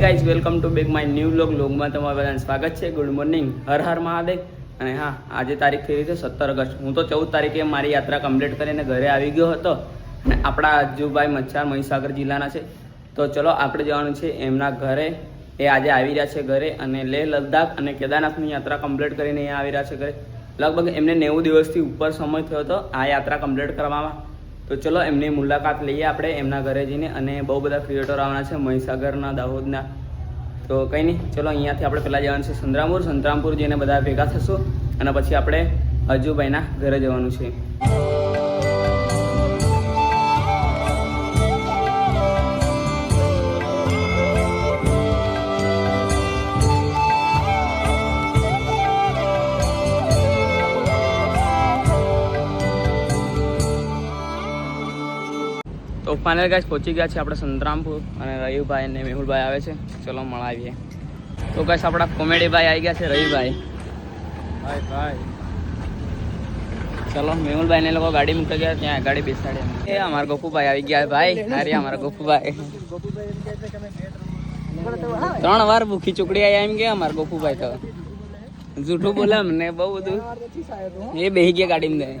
Guys welcome to back my new vlog લોગમાં તમારું બધાને સ્વાગત છે. Good morning Har Har Mahadev. અને હા, આજે તારીખ થઈ રહી છે સત્તર ઓગસ્ટ. હું તો ચૌદ તારીખે મારી યાત્રા કમ્પ્લીટ કરીને ઘરે આવી ગયો હતો. અને આપણા અજુભાઈ મચ્છાર મહીસાગર જિલ્લાના છે. તો ચલો આપણે જવાનું છે એમના ઘરે. એ આજે આવી રહ્યા છે ઘરે અને લેહ લદ્દાખ અને કેદારનાથની યાત્રા કમ્પ્લીટ કરીને એ આવી રહ્યા છે ઘરે. લગભગ એમને નેવું દિવસથી ઉપર સમય થયો હતો આ યાત્રા કમ્પ્લીટ કરવામાં. તો ચલો એમની મુલાકાત લઈએ આપણે એમના ઘરે જઈને અને બહુ બધા ક્રિએટર આવવાના છે, મહીસાગરના, દાહોદના. તો કંઈ નહીં, ચલો અહીંયાથી આપણે પહેલાં જવાનું છે સંતરામપુર. સંતરામપુર જઈને બધા ભેગા થશું અને પછી આપણે હજુભાઈના ઘરે જવાનું છે. તો ફાઇનલ ગાઈસ પહોંચી ગયા છે આપણે સંતરામપુર અને રયુભાઈ અને મેહુલભાઈ આવે છે. ચલો મળાવીએ. તો ગાઈસ આપણા કોમેડી ભાઈ આવી ગયા છે, રવિભાઈ. ભાઈ ભાઈ ચલો, મેહુલભાઈ ને લોકો ગાડી મૂકી ગયા, ત્યાં ગાડી બેસાડી. એ અમારા ગોપુભાઈ આવી ગયા, ભાઈ. અરે અમારા ગોપુભાઈ. ત્રણ વાર ભૂખી ચૂકડી આવી એમ કે અમારા ગોપુભાઈ તો. જૂઠું બોલે અમને બહુ બધું. એ બેહી ગયા ગાડીમાં.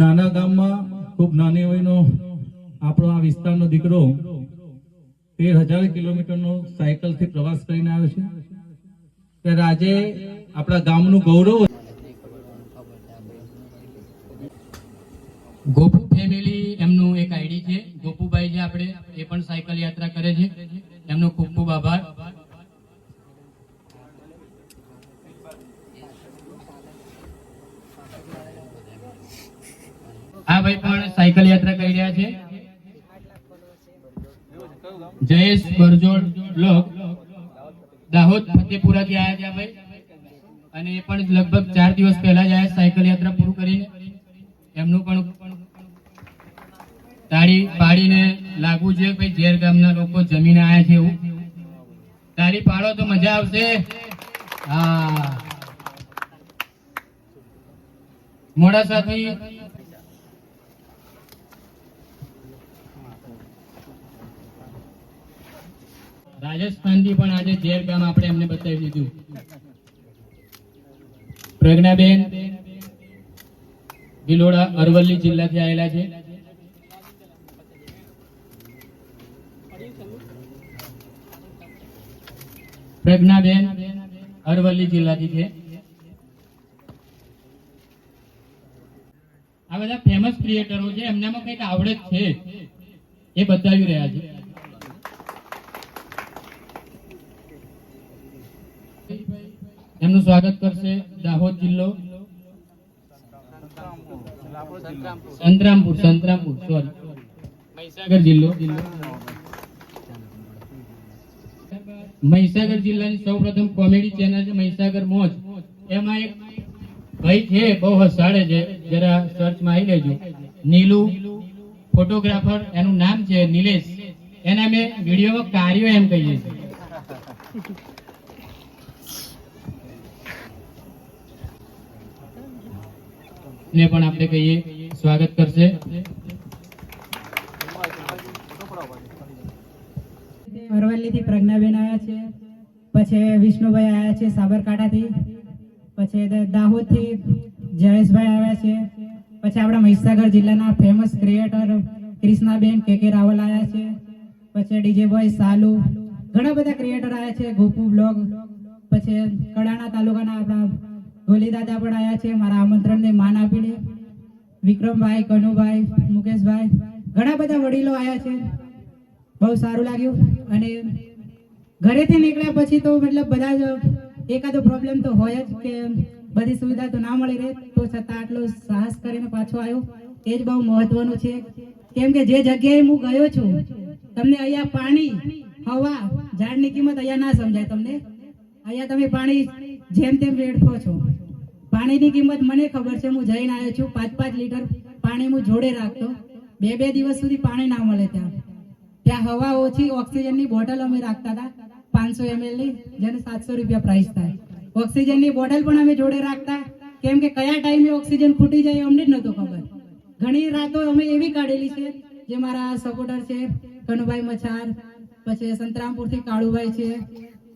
નાના ગામમાં ખૂબ નાની વયનો આપણો આ વિસ્તારનો દીકરો તેર હજાર કિલોમીટરનો સાયકલથી પ્રવાસ કરીને આવ્યો છે. ત્યારે આજે આપણા ગામનું ગૌરવ ગોપુ ફેમિલી એમનું એક આઈડી છે. ગોપુભાઈ જે આપણે એ પણ સાયકલ યાત્રા કરે છે. એમનો ખૂબ ખૂબ આભાર. આ ભાઈ પણ સાયકલ યાત્રા કરી રહ્યા છે. જયેશ બરજોડ બ્લોક દાહોદ ફતેપુરાથી આવ્યા છે આ ભાઈ. અને એ પણ લગભગ ચાર દિવસ પહેલા જ આયા સાયકલ યાત્રા પૂરું કરીને. એમનું પણ તાળી પાડીને લાગવું છે ભાઈ ઝેર ગામના લોકો જમીને આયા છે એવું. તાળી પાડો તો મજા આવશે. હા. મોડાસાથી રાજસ્થાનથી પણ આજે ઝેર કામ આપણે એમને બતાવી દીધું. પ્રજ્ઞાબેન ભિલોડા અરવલ્લી જિલ્લાથી આવેલા છે. પ્રજ્ઞાબેન અરવલ્લી જિલ્લાથી છે. આ બધા ફેમસ ક્રિએટરો છે, એમનામાં કંઈક આવડત છે, એ બતાવી રહ્યા છે. એમનું સ્વાગત કરશે દાહોદ જિલ્લો. સંતરામપુર સંતરામપુર સોરી મહીસાગર જિલ્લો. મહીસાગર જિલ્લાની સૌપ્રથમ કોમેડી ચેનલ છે મહીસાગર મોજ. એમાં એક ભાઈ છે, બહુ હસાડે છે. જરા સર્ચમાં આવી લેજો. નીલુ ફોટોગ્રાફર એનું નામ છે નિલેશ. એના મેં વિડીયોમાં કાર્યો એમ કહીએ છીએ ને પણ આપણે કહીએ, સ્વાગત કરશે. અરવલ્લીથી પ્રજ્ઞાબેન આવ્યા છે, પછી વિષ્ણુભાઈ આવ્યા છે સાબરકાંઠાથી, પછી દાહોદથી જયેશભાઈ આવ્યા છે, પછી આપણા મહીસાગર જિલ્લાના ફેમસ ક્રિએટર ક્રિષ્નાબેન કે કે રાવલ આવ્યા છે, પછી ડીજે બોય સાલુ, ઘણા બધા ક્રિએટર આવ્યા છે, ગોપુ બ્લોગ પછી કડાણા તાલુકાના આપણા ગોલી દાદા પણ આવ્યા છે, મારા આમંત્રણને માન આપીને. વિક્રમભાઈ, કનુભાઈ, મુકેશભાઈ, ઘણા બધા વડીલો આવ્યા છે. બહુ સારું લાગ્યું. અને ઘરેથી નીકળ્યા પછી તો મતલબ બધા જ એકાદો પ્રોબ્લેમ તો હોય જ કે બધી સુવિધા તો ના મળી રહે, તો છતાં આટલો સાહસ કરીને પાછો આવ્યો. એ જ બહુ મહત્વનું છે. કેમ કે જે જગ્યાએ હું ગયો છું, તમને અહીંયા પાણી, હવા, ઝાડની કિંમત અહીંયા ના સમજાય તમને. અહીંયા તમે પાણી જેમ તેમ વેડફો છો. પાણીની કિંમત મને ખબર છે, હું જઈને આવ્યો છું. પાંચ પાંચ લીટર પાણી હું જોડે રાખતો. બે બે દિવસ સુધી પાણી ના મળે ત્યાં. ત્યાં હવા ઓછી, ઓક્સિજનની બોટલ અમે રાખતા હતા. પાંચસો એમએલની જેને સાતસો રૂપિયા પ્રાઇસ થાય. ઓક્સિજનની બોટલ પણ અમે જોડે રાખતા. કેમ કે કયા ટાઈમે ઓક્સિજન ખૂટી જાય અમને જ નહોતો ખબર. ઘણી રાતો અમે એવી કાઢેલી છે, જે મારા સપોર્ટર છે, કનુભાઈ મચાર પછી સંતરામપુરથી કાળુભાઈ છે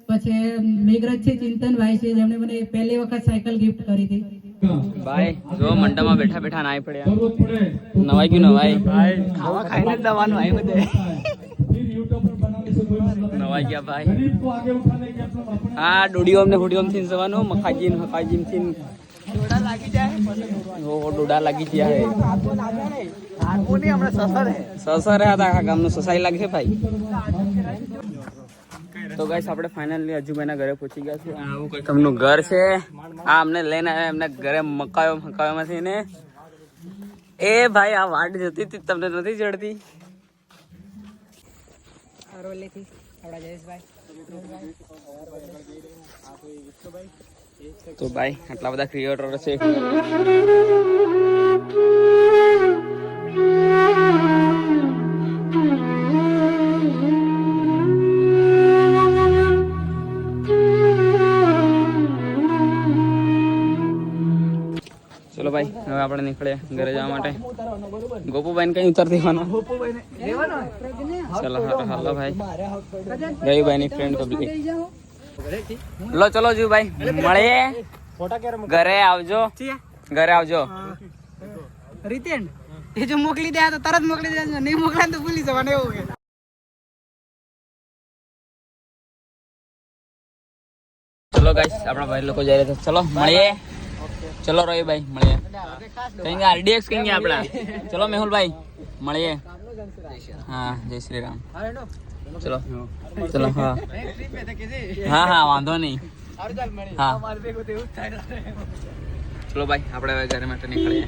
પછી મેઘરજ છે ચિંતનભાઈ છે જેમણે મને પહેલી વખત સાયકલ ગિફ્ટ કરી હતી. ભાઈ જો મંડપમાં બેઠા બેઠા નાય પડ્યા. નવાઈ ક્યુ નવાઈ ભાઈ? ખાવા ખાઈને દવાનું આવી બધે. નવાઈ ગયા ભાઈ. હા ડોડીઓ અમને હોડીઓ થી જવાનું મખાજીન મખાજીનથી ડોડા લાગી જાય. ઓ ડોડા લાગી જાય સસર હે સસર. હે આ ગામનું સસાઈ લાગે ભાઈ. તો ગાઈસ આપણે ફાઇનલી અજુભાઈના ઘરે પહોંચી ગયા છે આવું કંઈક એમનું ઘર છે. આ અમને લઈને આવ્યા એમને ઘરે મકાયો મકાયોમાંથી ને એ ભાઈ આ વાટ જતી હતી તમને નથી જડતી તો ભાઈ આટલા બધા ક્રિએટર છે. હવે આપણે નીકળે ઘરે જવા માટે. ગોપુભાઈ કઈ ઉતાર દેવાનો. ચલો હાલો હાલો ભાઈ. રવિભાઈ ની ફ્રેન્ડ પબ્લિક લો ચલો જુ ભાઈ મળીએ. ઘરે આવજો. ઘરે આવજો. રીતેન એ જો મોકલી દે તો તરત મોકલી દેજો નહીં મોકલાય તો ભૂલી જવાનું એવું કે. ચલો ગાઈસ આપણા ભાઈ લોકો જઈ રહ્યા છે. ચલો મળીએ. ચલો રોય ભાઈ મળીએ. કहीं આરડીએક્સ કहीं આપણા. ચલો મેહુલભાઈ મળીએ. હા જય શ્રી રામ. ચલો. ચલો હા. હા હા વાંધો નહીં. હા. ચલો ભાઈ આપણે હવે ઘરે માટે નીકળીએ.